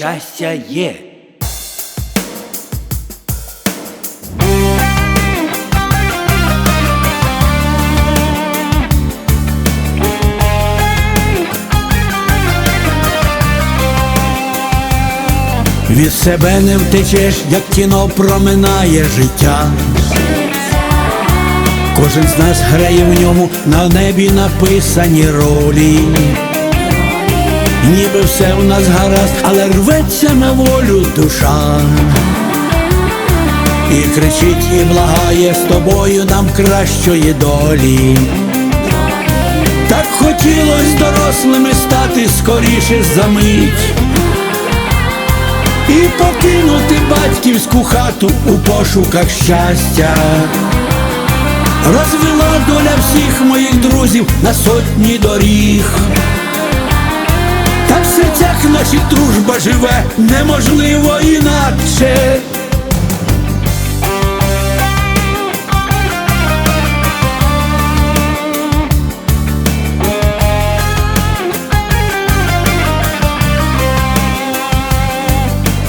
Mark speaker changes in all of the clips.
Speaker 1: щастя є. Від себе не втечеш, як кіно проминає життя. Кожен з нас грає в ньому на небі написані ролі. Ніби все в нас гаразд, але рветься на волю душа. І кричить, і благає з тобою нам кращої долі. Так хотілось дорослими стати скоріше за мить. І покинути батьківську хату у пошуках щастя. Розвела доля всіх моїх друзів на сотні доріг. Серцях наших дружба живе неможливо інакше.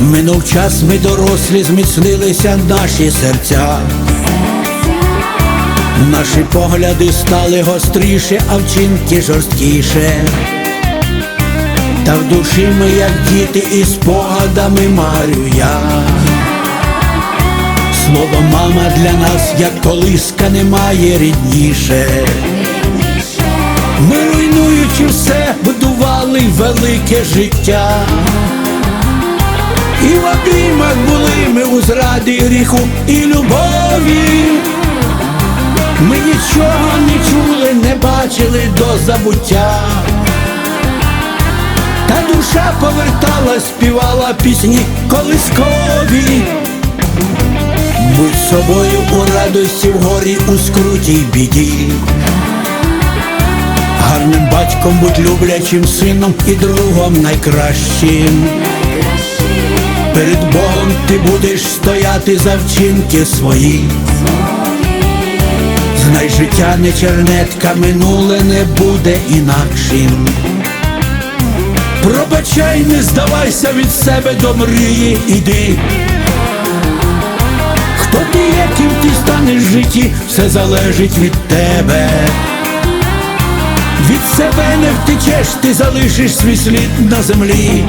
Speaker 1: Минув час, ми дорослі, зміцнилися наші серця. Наші погляди стали гостріше, а вчинки жорсткіше. Та в душі ми, як діти, і спогадами марю я. Слово мама для нас, як колиска, немає рідніше. Ми руйнуючи все, будували велике життя. І в обіймах були ми у зраді гріху і любові. Ми нічого не чули, не бачили до забуття. Душа повертала, співала пісні колискові. Будь собою у радості, в горі, у скруті й біді. Гарним батьком будь люблячим сином і другом найкращим. Перед Богом ти будеш стояти за вчинки свої. Знай життя не чернетка, минуле не буде інакшим. Пробачай, не здавайся від себе до мрії, іди. Хто ти, яким ти станеш в житті, все залежить від тебе. Від себе не втечеш, ти залишиш свій слід на землі.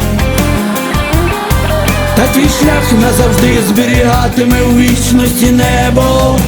Speaker 1: Та твій шлях назавжди зберігатиме у вічності небо.